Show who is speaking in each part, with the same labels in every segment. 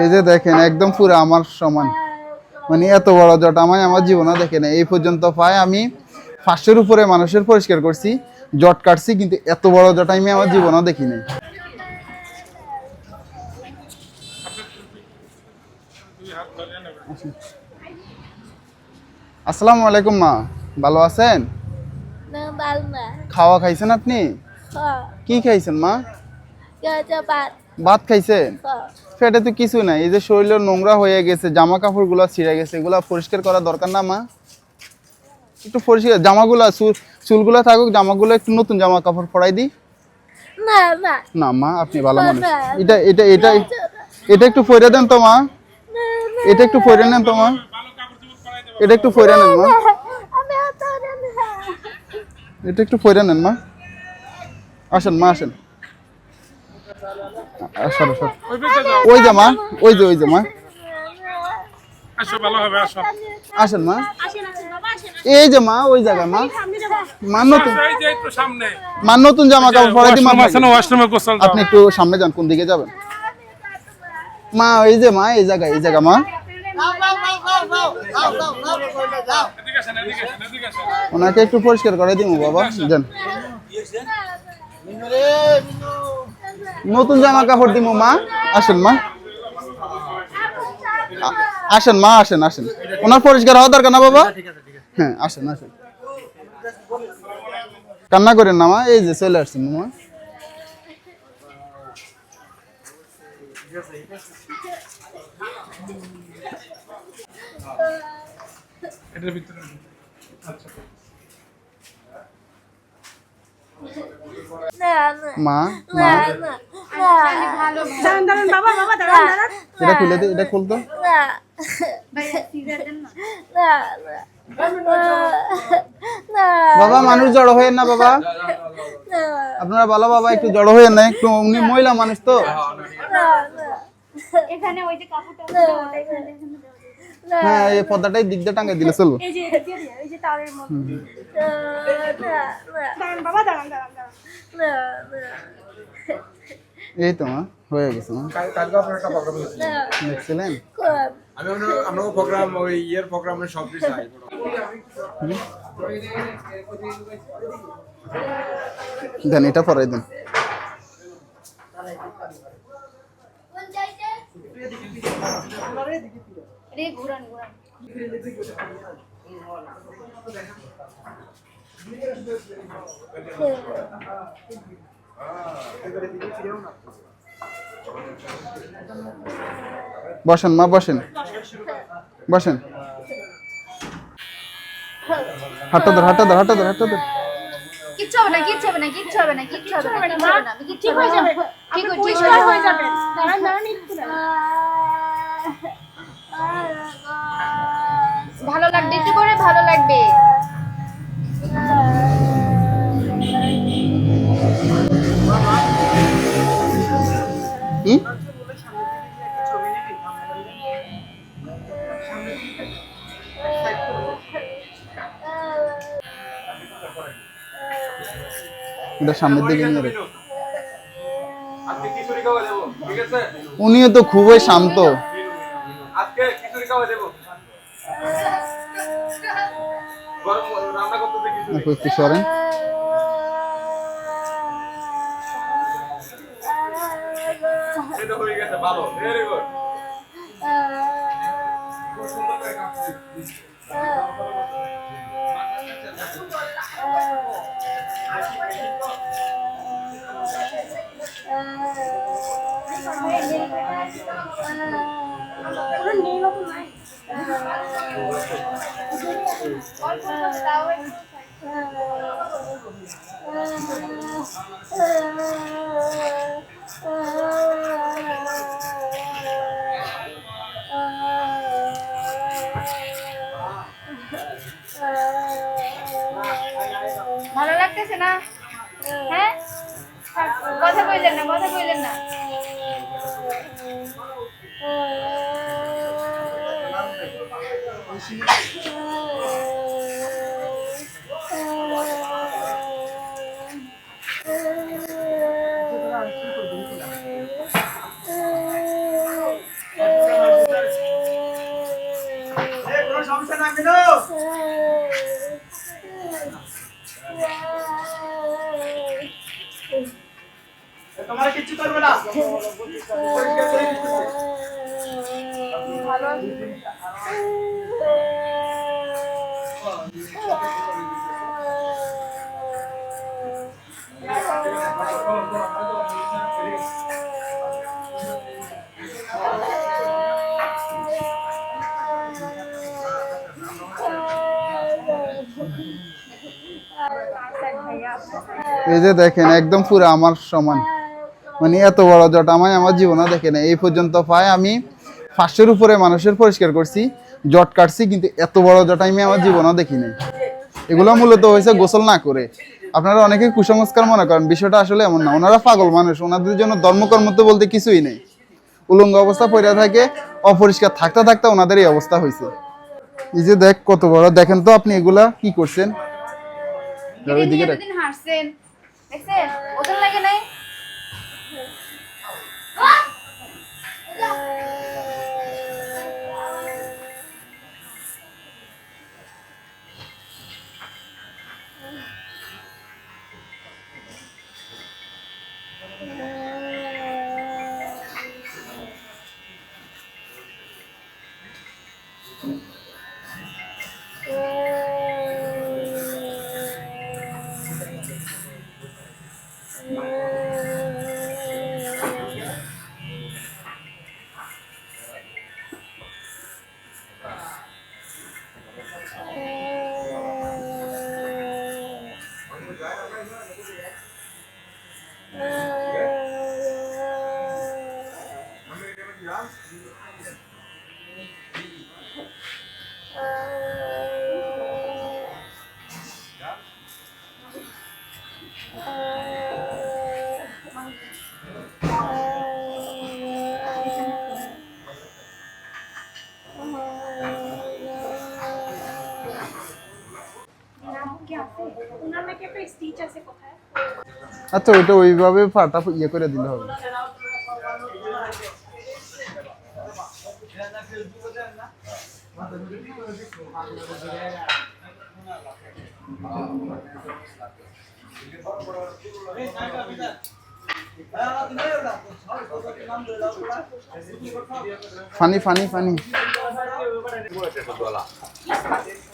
Speaker 1: এই যে দেখেন একদম পুরো আমার সমান। মানে এত বড় জট আমি আমার জীবনে দেখে নাই। এই পর্যন্ত পাই আমি ফার্স্টের উপরে মানুষের পরিষ্কার করছি জট কাটছি কিন্তু এত বড় জট আমি আমার জীবনেও দেখি নাই। আসসালামু আলাইকুম মা ভালো আছেন?
Speaker 2: না না।
Speaker 1: খাওয়া খাইছেন আপনি?
Speaker 2: খ
Speaker 1: কি খাইছেন মা?
Speaker 2: বাদ
Speaker 1: ভাত
Speaker 2: খাইছে?
Speaker 1: পেটে তো কিছু নাই। এই যে শরীর নোংরা হয়ে গেছে জামা কাপড়গুলা ছিঁড়ে গেছে এগুলা পরিষ্কার করা দরকার না মা। একটু পরিষ্কার জামাগুলা চুল চুলগুলা থাকুক জামাগুলো একটু নতুন জামা কাপড় পরাই দিই।
Speaker 2: না
Speaker 1: মা আপনি ভালো মানুষ। এটা এটা এটা এটা একটু ফইরা দেন তো মা। এটা একটু ফইরা নেন তো মা। এটা একটু ফইরা নেন মা। এটা একটু ফইরা নেন মা। আসেন মা আসেন। ওই যে মা ওই যে ওই যে মা।
Speaker 3: আসো ভালো হবে আসো।
Speaker 1: আসেন মা। এই যে মা ওই জায়গায় মা। মা নতুন
Speaker 3: এই যে একটু সামনে।
Speaker 1: মা নতুন জামা কাপড় দিই আপনি একটু সামনে যান কোন দিকে যাবেন? মা এই যে মা এই জায়গা এই জায়গা মা। ওনাকে একটু পরিষ্কার করে দিমু বাবা। যান। নতুন জামা কাপড় দিব মা। আসেন মা। আসেন মা আসেন আসেন। ওনার পরিষ্কার হওয়া দরকার না বাবা? হ্যাঁ আসেন আসেন। কান্না করেন না মা। এই যে চলে আসছেন মা।
Speaker 3: এটার ভিতরে আচ্ছা।
Speaker 2: না না।
Speaker 1: মা
Speaker 2: না
Speaker 1: মা
Speaker 2: না।
Speaker 4: দাঁড়ান দাঁড়ান বাবা বাবা দাঁড়ান দাঁড়ান।
Speaker 1: এটা খুলে দে এটা খুলতো।
Speaker 2: না। না? না
Speaker 1: বাবা মানুষ জড়ো হয়ে না বাবা। আপনারা ভালো বাবা একটু জড়ো হয়ে না একটু উনি মহিলা মানুষ তো।
Speaker 4: এখানে ওই যে কাপড়টা।
Speaker 1: হ্যাঁ এই পর্দাটাই দিক দিয়ে টাঙ্গে দিলে চলবো
Speaker 4: এই যে এটা দিয়ে দিও, এই যে তারের মধ্যে দাঁড়ান বাবা দাঁড়ান দাঁড়ান দাঁড়ান।
Speaker 1: এই তো মা হয়ে গেছে মা।
Speaker 5: কালকে আপনার একটা প্রোগ্রাম হয়েছে।
Speaker 1: দেখছিলেন?
Speaker 5: আমি আমরা আমরা প্রোগ্রাম ওই ইয়ের প্রোগ্রামে সব কিছু চাই।
Speaker 1: দেন এটা পরাই দেন।
Speaker 4: ঘুরান ঘুরান।
Speaker 1: বসেন মা বসেন। বসেন। হাঁটা ধর হাঁটা ধর হাঁটা ধর হাঁটা ধর।
Speaker 6: কিচ্ছু হবে না কিচ্ছু হবে না কিচ্ছু হবে না কিচ্ছু হবে না কিচ্ছু হবে না আমি কিচ্ছু
Speaker 4: ঠিক হয়ে যাবে
Speaker 6: ঠিক
Speaker 4: হয়ে যাবেন। দাঁড়ান দাঁড়ান একটু দাঁড়ান।
Speaker 6: ভালো লাগবে একটু করে ভালো লাগবে?
Speaker 1: এটা সামনের দিকে নিয়ে রেখো। উনিও তো খুবই শান্ত।
Speaker 5: খাওয়া দেবো। ভালো ভেরি গুড
Speaker 4: কোনো নেই মতো নাই
Speaker 6: ভালো লাগতেছে না? হ্যাঁ? কথা কইলেন না কথা কইলেন না।
Speaker 2: সমস্যা
Speaker 5: না কেন করবে না।
Speaker 1: এই যে দেখেন একদম পুরো আমার সমান। মানে এত বড় জট আমায় আমার জীবনে দেখে না এই পর্যন্ত পায় আমি ফার্স্টের উপরে মানুষের পরিষ্কার করছি জট কাটছি কিন্তু এত বড় জট আমি আমার জীবনে দেখি নাই। এগুলো মূলত হয়েছে গোসল না করে। আপনারা অনেকে কুসংস্কার মনে করেন বিষয়টা আসলে এমন না। ওনারা পাগল মানুষ ওনাদের জন্য ধর্মকর্ম তো বলতে কিছুই নেই। উলঙ্গ অবস্থা পড়ে থাকে অপরিষ্কার থাকতে থাকতে ওনাদের এই অবস্থা হয়েছে। এই যে দেখ কত বড়। দেখেন তো আপনি এগুলা কি করছেন? ওইদিকে
Speaker 6: নিয়ে
Speaker 1: দেখ।
Speaker 6: হাসছেন দেখছেন? ওজন লাগে নাই? Hop!
Speaker 1: আচ্ছা ওইটা ওইভাবে ফাটা ইয়ে করে দিলে হবে। Funny funny funny.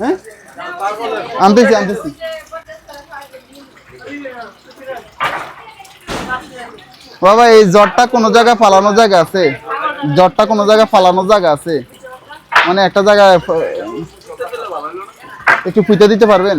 Speaker 1: হ্যাঁ? আনতেছি আনতেছি। বাবা এই জ্বরটা কোনো জায়গায় ফালানো জায়গা আছে? জ্বরটা কোনো জায়গায় ফালানো জায়গা আছে? মানে একটা জায়গায় একটু পুঁতে দিতে পারবেন?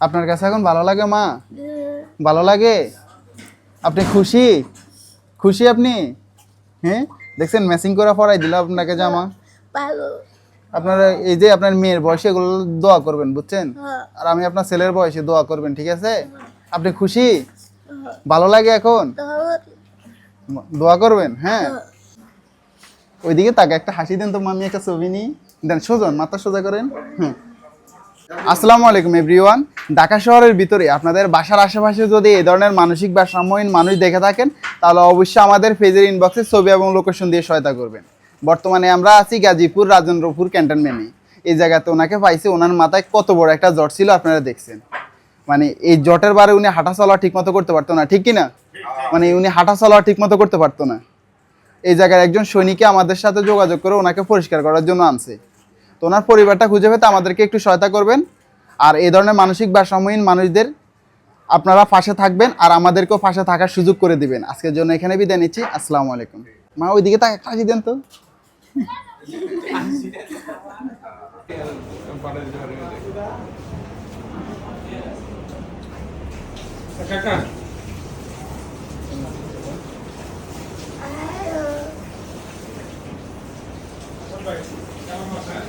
Speaker 1: আপনার কাছে এখন ভালো লাগে মা? ভালো লাগে? আপনি খুশি? খুশি আপনি? হ্যাঁ? দেখছেন ম্যাচিং করে পরাই দিল আপনাকে জামা আপনার এই যে আপনার মেয়ের বয়সে এগুলো দোয়া করবেন বুঝছেন?
Speaker 2: হ্যাঁ।
Speaker 1: আর আমি আপনার ছেলের বয়সে দোয়া করবেন ঠিক আছে? আপনি খুশি? ভালো লাগে এখন? দোয়া করবেন হ্যাঁ? ওইদিকে তাকে একটা হাসি দেন তো মামি একটা ছবি নি দেন সোজন মাথা সোজা করেন হুম আসসালামু আলাইকুম এভরিওয়ান ঢাকা শহরের ভিতরে আপনাদের বাসার আশেপাশে যদি এই ধরনের মানসিক বা সাম্যহীন মানুষ দেখে থাকেন, তাহলে অবশ্যই আমাদের ফেজের ইনবক্সে ছবি এবং লোকেশন দিয়ে সহায়তা করবেন। বর্তমানে আমরা আছি গাজীপুর রাজেন্দ্রপুর ক্যান্টনমেন্টে এই জায়গাতে ওনাকে পাইছি, ওনার মাথায় কত বড় একটা জট ছিল, আপনারা দেখছেন। মানে এই জটের বারে উনি হাঁটা চলা ঠিক মতো করতে পারতো না, ঠিক কি না মানে উনি হাঁটা চলা ঠিক মতো করতে পারতো না। এই জায়গার একজন সৈনিকে আমাদের সাথে যোগাযোগ করে ওনাকে পরিষ্কার করার জন্য আনছে। তো ওনার পরিবারটা খুঁজে পেতে আমাদেরকে একটু সহায়তা করবেন। আর এই ধরনের মানসিক ভারসাম্যহীন মানুষদের আপনারা পাশে থাকবেন আর আমাদেরকেও পাশে থাকার সুযোগ করে দিবেন। আজকের জন্য এখানে বিদায় নিচ্ছি। আসসালামু আলাইকুম। মা, ওইদিকে তাকে কাশি দেন তো।
Speaker 3: কাকা
Speaker 5: মরিচ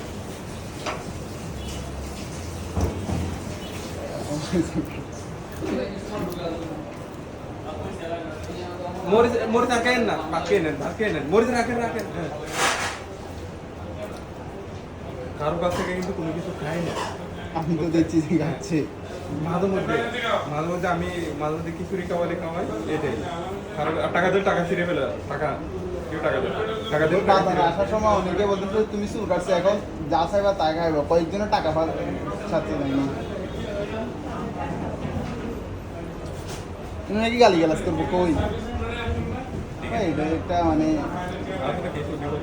Speaker 5: মরিচ আর কেন না? ভাত নেন মরিচ রাখেন রাখেন। হ্যাঁ। কারও কাছ থেকে কিন্তু কোনো কিছু খাই না।
Speaker 1: আমি তো দেখছি যে যাচ্ছে
Speaker 5: মাঝে মধ্যে মাঝে মধ্যে আমি মাঝে মধ্যে খিচুড়ি খাওয়ালে খাওয়াই এটাই। কারও আর টাকা দিয়ে টাকা ছিঁড়ে ফেলে টাকা কেউ টাকা দেয় টাকা
Speaker 1: বাজারে আসার সময় অনেকে বলতেছে তুমি চুল কাটছো এখন যা চাইবা তাই খাইবা। কয়েকজনের টাকা সাথে নাই। তুমি নাকি গালি গালাজ করব কই এই, এটা একটা মানে
Speaker 5: আসলে কিছু বিপদ